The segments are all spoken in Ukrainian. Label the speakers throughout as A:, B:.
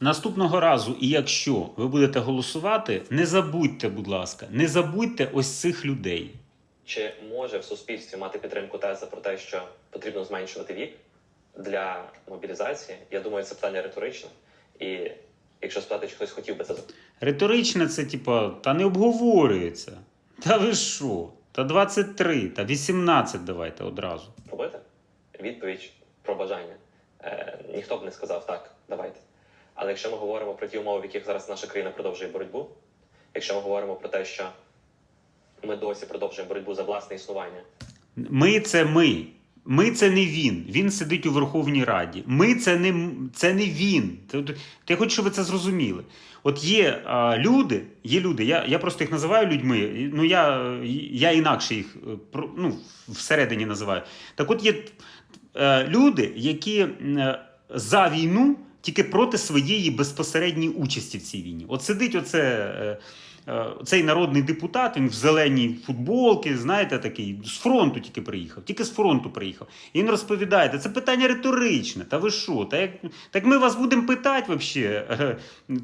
A: Наступного разу, і якщо ви будете голосувати, не забудьте, будь ласка, не забудьте ось цих людей.
B: Чи може в суспільстві мати підтримку теза про те, що потрібно зменшувати вік для мобілізації? Я думаю, це питання риторичне. І якщо спитати, чи хтось хотів би це
A: Риторичне це, типа, та не обговорюється. Та ви що? Та 23, та 18 давайте одразу.
B: зробити, відповідь про бажання. Е, ніхто б не сказав так, давайте. Але якщо ми говоримо про ті умови, в яких зараз наша країна продовжує боротьбу, якщо ми говоримо про те, що ми досі продовжуємо боротьбу за власне існування,
A: Ми це ми. Ми це не він. Він сидить у Верховній Раді. Ми це не, це не він. Я хочу, щоб ви це зрозуміли. От є а, люди, є люди, я, я просто їх називаю людьми. Ну я, я інакше їх е, ну, всередині називаю. Так от є е, люди, які е, за війну тільки проти своєї безпосередньої участі в цій війні. От сидить оце. е, е, Цей народний депутат, він в зеленій футболці, знаєте, такий з фронту тільки приїхав, тільки з фронту приїхав. І він розповідає, «Та це питання риторичне. Та ви що? Та як так ми вас будемо питати взагалі,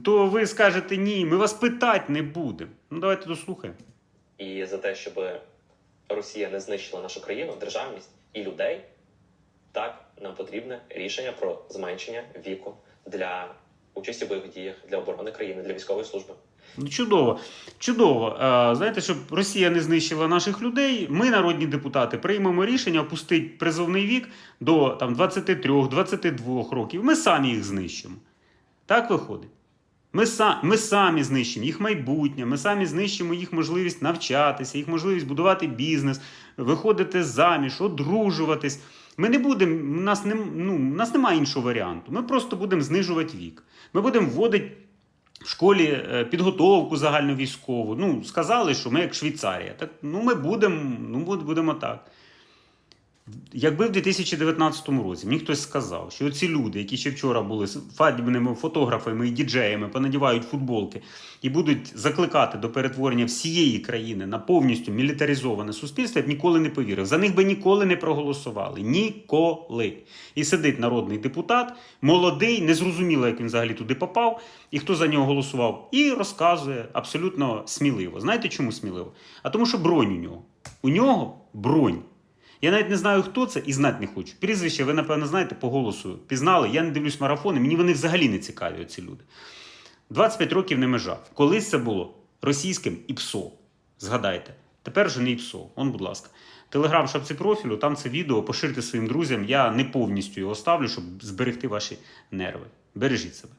A: то ви скажете ні, ми вас питати не будемо. Ну давайте дослухаємо.
B: і за те, щоб Росія не знищила нашу країну, державність і людей, так нам потрібне рішення про зменшення віку для участі в бойових діях, для оборони країни, для військової служби.
A: Ну, чудово, чудово. А, знаєте, щоб Росія не знищила наших людей, ми, народні депутати, приймемо рішення опустити призовний вік до там, 23-22 років. Ми самі їх знищимо. Так виходить. Ми, са, ми самі знищимо їх майбутнє, ми самі знищимо їх можливість навчатися, їх можливість будувати бізнес, виходити заміж, одружуватись. Ми не будемо, у нас, не, ну, у нас немає іншого варіанту. Ми просто будемо знижувати вік. Ми будемо вводити в школі е, підготовку загальновійськову. Ну, сказали, що ми як Швейцарія. Так, ну, ми будемо, ну, будемо так. Якби в 2019 році мені хтось сказав, що ці люди, які ще вчора були фадібними фотографами і діджеями, понадівають футболки і будуть закликати до перетворення всієї країни на повністю мілітаризоване суспільство, я б ніколи не повірив. За них би ніколи не проголосували. Ніколи. І сидить народний депутат, молодий, незрозуміло, як він взагалі туди попав, і хто за нього голосував, і розказує абсолютно сміливо. Знаєте, чому сміливо? А тому, що бронь у нього. У нього бронь. Я навіть не знаю, хто це і знати не хочу. Прізвище, ви, напевно, знаєте, по голосу пізнали. Я не дивлюсь марафони, мені вони взагалі не цікаві, ці люди. 25 років не межа. Колись це було російським ІПСО. Згадайте. Тепер вже не ІПСО. Он, будь ласка. Телеграм шапці профілю, там це відео, поширте своїм друзям. Я не повністю його ставлю, щоб зберегти ваші нерви. Бережіть себе.